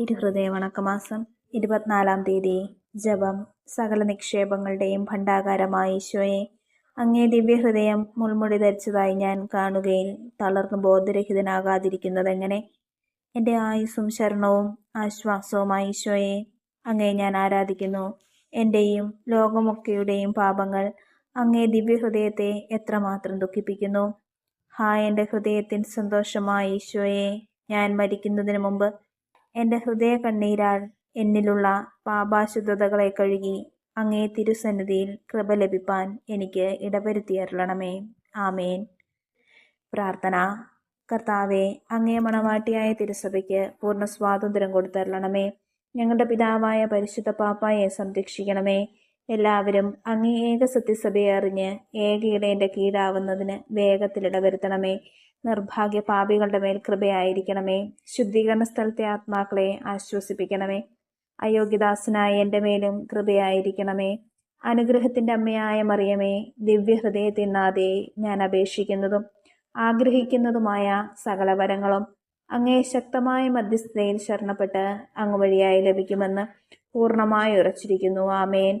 തിരുഹൃദയ വണക്കമാസം ഇരുപത്തിനാലാം തീയതി. ജപം. സകല നിക്ഷേപങ്ങളുടെയും ഭണ്ഡാകാരമായ ഈശോയെ അങ്ങേ ദിവ്യഹൃദയം മുൾമുടി ധരിച്ചതായി ഞാൻ കാണുകയിൽ തളർന്നു ബോധരഹിതനാകാതിരിക്കുന്നതെങ്ങനെ? എന്റെ ആയുസ്സും ശരണവും ആശ്വാസവുമായ ഈശോയെ അങ്ങേ ഞാൻ ആരാധിക്കുന്നു. എന്റെയും ലോകമൊക്കെയുടെയും പാപങ്ങൾ അങ്ങേ ദിവ്യഹൃദയത്തെ എത്രമാത്രം ദുഃഖിപ്പിക്കുന്നു? ഹാ എന്റെ ഹൃദയത്തിൻ സന്തോഷമായ ഈശോയെ ഞാൻ മരിക്കുന്നതിന് മുമ്പ് എന്റെ ഹൃദയ കണ്ണീരാൽ എന്നിലുള്ള പാപാശുദ്ധതകളെ കഴുകി അങ്ങേ തിരുസന്നിധിയിൽ കൃപ ലഭിപ്പാൻ എനിക്ക് ഇടവരുത്തിയരുളണമേ ആമേൻ. പ്രാർത്ഥന. കർത്താവെ അങ്ങേ മണവാട്ടിയായ തിരുസഭയ്ക്ക് പൂർണ സ്വാതന്ത്ര്യം കൊടുത്തരളണമേ ഞങ്ങളുടെ പിതാവായ പരിശുദ്ധ പാപ്പായെ സംരക്ഷിക്കണമേ. എല്ലാവരും അങ്ങേ ഏക സത്യസഭയെ അറിഞ്ഞ് ഏക ഇടേന്റെ കീഴാവുന്നതിന് വേഗത്തിലിടവരുത്തണമേ നിർഭാഗ്യ പാപികളുടെ മേൽ കൃപയായിരിക്കണമേ. ശുദ്ധീകരണ സ്ഥലത്തെ ആത്മാക്കളെ ആശ്വസിപ്പിക്കണമേ. അയോഗ്യദാസനായ എന്റെ മേലും കൃപയായിരിക്കണമേ. അനുഗ്രഹത്തിന്റെ അമ്മയായ മറിയമേ ദിവ്യഹൃദയത്തിനാതെ ഞാൻ അപേക്ഷിക്കുന്നതും ആഗ്രഹിക്കുന്നതുമായ സകലവരങ്ങളും അങ്ങേ ശക്തമായ മധ്യസ്ഥതയിൽ ശരണപ്പെട്ട് അങ്ങ് വഴിയായി ലഭിക്കുമെന്ന് പൂർണമായി ഉറച്ചിരിക്കുന്നു. ആമേൻ.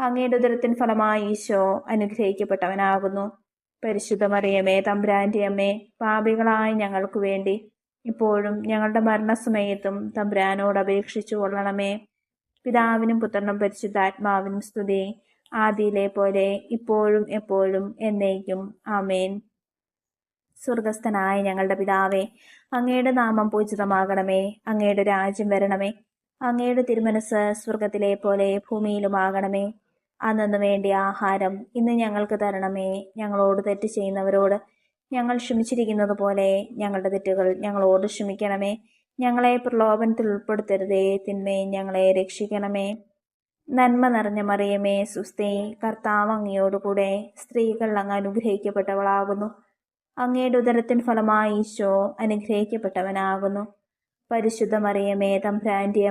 അങ്ങയുടെ ഉദരത്തിൻ ഫലമായി ഈശോ അനുഗ്രഹിക്കപ്പെട്ടവനാകുന്നു. പരിശുദ്ധ മറിയമേ തമ്പ്രാന്റെ അമ്മേ പാപികളായ ഞങ്ങൾക്ക് വേണ്ടി ഇപ്പോഴും ഞങ്ങളുടെ മരണസമയത്തും തമ്പ്രാനോട് അപേക്ഷിച്ചു കൊള്ളണമേ. പിതാവിനും പുത്രനും പരിശുദ്ധാത്മാവിനും സ്തുതി. ആദിയിലെ പോലെ ഇപ്പോഴും എപ്പോഴും എന്നേക്കും. ആമേൻ. സ്വർഗസ്ഥനായ ഞങ്ങളുടെ പിതാവേ അങ്ങയുടെ നാമം പൂജിതമാകണമേ. അങ്ങയുടെ രാജ്യം വരണമേ. അങ്ങയുടെ തിരുമനസ് സ്വർഗത്തിലെ പോലെ ഭൂമിയിലുമാകണമേ. അന്നു വേണ്ടി ആഹാരം ഇന്ന് ഞങ്ങൾക്ക് തരണമേ. ഞങ്ങളോട് തെറ്റ് ചെയ്യുന്നവരോട് ഞങ്ങൾ ക്ഷമിച്ചിരിക്കുന്നത് പോലെ ഞങ്ങളുടെ തെറ്റുകൾ ഞങ്ങളോട് ക്ഷമിക്കണമേ. ഞങ്ങളെ പ്രലോഭനത്തിൽ ഉൾപ്പെടുത്തരുതേ. തിന്മയും ഞങ്ങളെ രക്ഷിക്കണമേ. നന്മ നിറഞ്ഞ മറിയമേ സുസ്ഥേ കർത്താവ് അങ്ങയോടുകൂടെ സ്ത്രീകൾ അങ്ങ് അനുഗ്രഹിക്കപ്പെട്ടവളാകുന്നു. അങ്ങയുടെ ഉദരത്തിൻ ഫലമായി ഈശോ അനുഗ്രഹിക്കപ്പെട്ടവനാകുന്നു. പരിശുദ്ധ മറിയമേ തമ്പ്രാന്റെ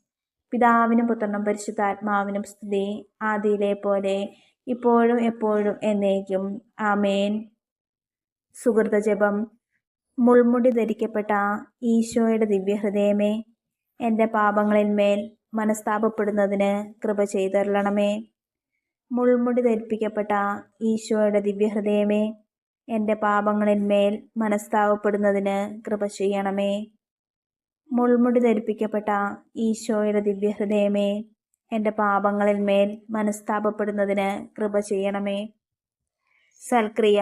പിതാവിനും പുത്രനും പരിശുദ്ധാത്മാവിനും സ്തുതി ആദിയിലെ പോലെ ഇപ്പോഴും എപ്പോഴും എന്നേക്കും. ആമേൻ. സുഹൃത ജപം. മുൾമുടി ധരിക്കപ്പെട്ട ഈശോയുടെ ദിവ്യഹൃദയമേ എന്റെ പാപങ്ങളിന്മേൽ മനസ്താപപ്പെടുന്നതിന് കൃപ ചെയ്തരളണമേ. മുൾമുടി ധരിപ്പിക്കപ്പെട്ട ഈശോയുടെ ദിവ്യഹൃദയമേ എന്റെ പാപങ്ങളിന്മേൽ മനസ്താപപ്പെടുന്നതിന് കൃപ ചെയ്യണമേ. മുൾമുടി ധരിപ്പിക്കപ്പെട്ട ഈശോയുടെ ദിവ്യഹൃദയമേ എന്റെ പാപങ്ങളിൽ മേൽ മനസ്താപപ്പെടുന്നതിന് കൃപ ചെയ്യണമേ. സൽക്രിയ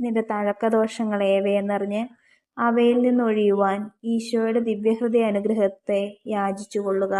നിന്റെ തഴക്കദോഷങ്ങളേവയെന്നറിഞ്ഞ് അവയിൽ നിന്നൊഴിയുവാൻ ഈശോയുടെ ദിവ്യഹൃദയ അനുഗ്രഹത്തെ യാചിച്ചു കൊള്ളുക